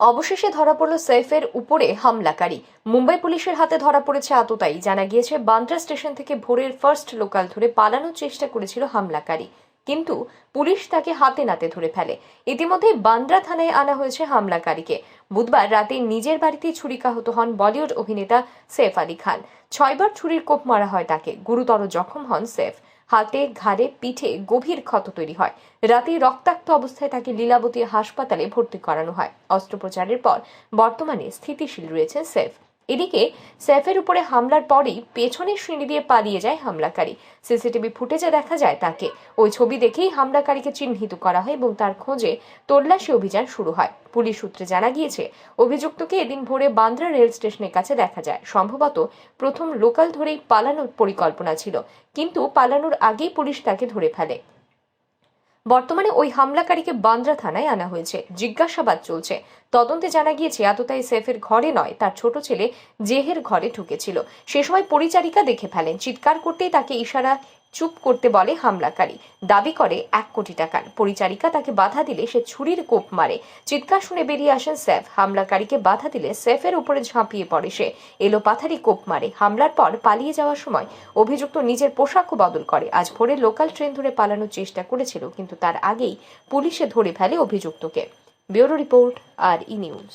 অবশেষে ধরা পড়ল সৈফের উপরে হামলাকারী। মুম্বাই পুলিশের হাতে ধরা পড়েছে আততায়ী। জানা গিয়েছে, বান্দ্রা স্টেশন থেকে ভোরের ফার্স্ট লোকাল ধরে পালানোর চেষ্টা করেছিল হামলাকারী। কিন্তু পুলিশ তাকে হাতে নাতে ধরে ফেলে। ইতিমধ্যেই বান্দ্রা থানায় আনা হয়েছে হামলাকারীকে। বুধবার রাতে নিজের বাড়িতেই ছুরিকাহত হন বলিউড অভিনেতা সেফ আলী খান। ছয়বার ছুরির কোপ মারা হয় তাকে। গুরুতর জখম হন সেফ। হাতে, ঘাড়ে, পিঠে গভীর ক্ষত তৈরি হয়। রাতে রক্তাক্ত অবস্থায় তাকে লীলাবতী হাসপাতালে ভর্তি করানো হয়। অস্ত্রোপচারের পর বর্তমানে স্থিতিশীল রয়েছে সেফ। এদিকে সেফের উপরে হামলার পরেই পেছনের সিঁড়ি দিয়ে পালিয়ে যায় হামলাকারী। সিসিটিভি ফুটেজে দেখা যায় তাকে। ওই ছবি দেখেই হামলাকারীকে চিহ্নিত করা হয় এবং তার খোঁজে তল্লাশি অভিযান শুরু হয়। পুলিশ সূত্রে জানা গিয়েছে, অভিযুক্তকে এদিন ভোরে বান্দ্রা রেল স্টেশনের কাছে দেখা যায়। সম্ভবত প্রথম লোকাল ধরেই পালানোর পরিকল্পনা ছিল, কিন্তু পালানোর আগেই পুলিশ তাকে ধরে ফেলে। বর্তমানে ওই হামলাকারীকে বান্দ্রা থানায় আনা হয়েছে। জিজ্ঞাসাবাদ চলছে। তদন্তে জানা গিয়েছে আততায়ী সেফের ঘরে নয়, তার ছোট ছেলে জেহের ঘরে ঢুকেছিল। সে সময় পরিচারিকা দেখে ফেলেন। চিৎকার করতেই তাকে ইশারা চুপ করতে বলে হামলাকারী। দাবি করে, এক কোটি টাকার। পরিচারিকা তাকে বাধা দিলে সে ছুরির কোপ মারে। চিৎকার শুনে বেরিয়ে আসেন সেফ হামলাকারীকে বাধা দিলে সেফের উপরে ঝাঁপিয়ে পড়ে সে। এলো পাথারি কোপ মারে। হামলার পর পালিয়ে যাওয়ার সময় অভিযুক্ত নিজের পোশাকও বদল করে। আজ ভোরে লোকাল ট্রেন ধরে পালানোর চেষ্টা করেছিল, কিন্তু তার আগেই পুলিশে ধরে ফেলে অভিযুক্তকে। Bureau report, R E news.